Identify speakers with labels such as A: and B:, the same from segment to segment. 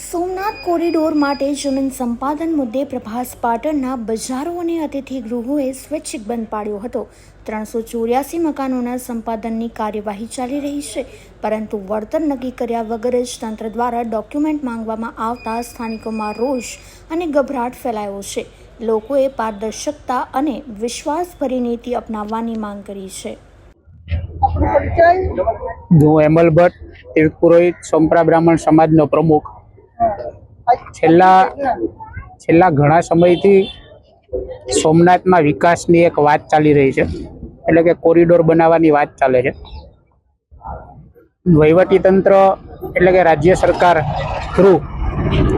A: Somnath corridor માટે જમીન સંપાદન મુદ્દે પ્રભાસ પાટણના બજારો અને અતિથિ ગૃહોએ સ્વૈચ્છિક બંધ પાડ્યો હતો. ત્રણસો ચોર્યાસી મકાનોના સંપાદનની કાર્યવાહી ચાલી રહી છે, પરંતુ વળતર નક્કી કર્યા વગર જ તંત્ર દ્વારા ડોક્યુમેન્ટ માંગવામાં આવતા સ્થાનિકોમાં રોષ અને ગભરાટ ફેલાયો છે. લોકોએ પારદર્શકતા અને વિશ્વાસભરી નીતિ અપનાવવાની માંગ કરી છે.
B: હું હેમલ ભટ્ટ પુરોહિત સોમપ્રા બ્રાહ્મણ સમાજનો પ્રમુખ. છેલ્લા છેલ્લા ઘણા સમયથી સોમનાથમાં વિકાસની એક વાત ચાલી રહી છે. એટલે કે કોરિડોર બનાવવાની વાત ચાલે છે. વહીવટી તંત્ર એટલે કે રાજ્ય સરકાર થ્રુ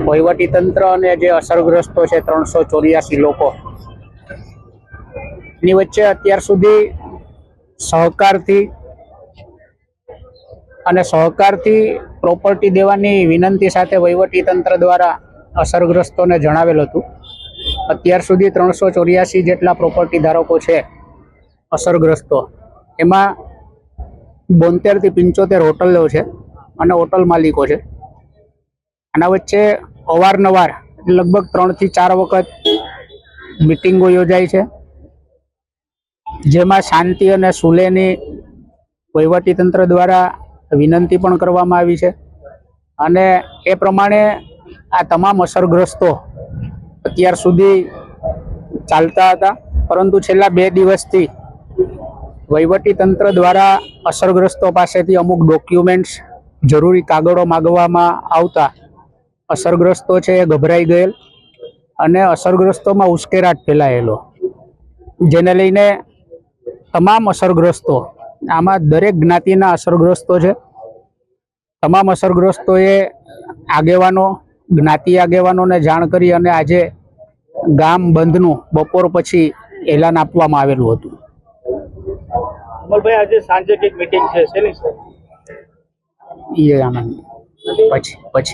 B: વહીવટી તંત્ર અને જે અસરગ્રસ્તો છે ત્રણસો ચોર્યાસી લોકો ની વચ્ચે અત્યાર સુધી સહકારથી અને સહકારથી પ્રોપર્ટી દેવાની વિનંતી સાથે વહીવટી તંત્ર દ્વારા અસરગ્રસ્તોને જણાવેલ હતું. અત્યાર સુધી ત્રણસો ચોર્યાસી જેટલા પ્રોપર્ટી ધારકો છે અસરગ્રસ્તો. એમાં બોતેરથી પંચોતેર હોટલો છે અને હોટલ માલિકો છે. આના વચ્ચે અવારનવાર લગભગ ત્રણથી ચાર વખત મિટિંગો યોજાય છે. જેમાં શાંતિ અને સુલેની વહીવટી તંત્ર દ્વારા વિનંતી પણ કરવામાં આવી છે. અને એ પ્રમાણે આ તમામ અસરગ્રસ્તો અત્યાર સુધી ચાલતા હતા. પરંતુ છેલ્લા બે દિવસથી વહીવટી તંત્ર દ્વારા અસરગ્રસ્તો પાસેથી અમુક ડોક્યુમેન્ટ્સ, જરૂરી કાગળો માગવામાં આવતા અસરગ્રસ્તો છે એ ગભરાઈ ગયેલ અને અસરગ્રસ્તોમાં ઉશ્કેરાટ ફેલાયેલો. જેને લઈને તમામ અસરગ્રસ્તો આમાં દરેક જ્ઞાતિના અસરગ્રસ્તો છે. તમામ અસરગ્રસ્તોએ આગેવાનો જ્ઞાતિ આગેવાનોને જાણ કરી અને આજે ગામ બંધનું બપોર પછી એલાન આપવામાં આવેલું હતું.
C: અમલભાઈ આજે સાંજે કંઈક મિટિંગ છે. શેની છે?
B: એ આનંદ. પછી પછી.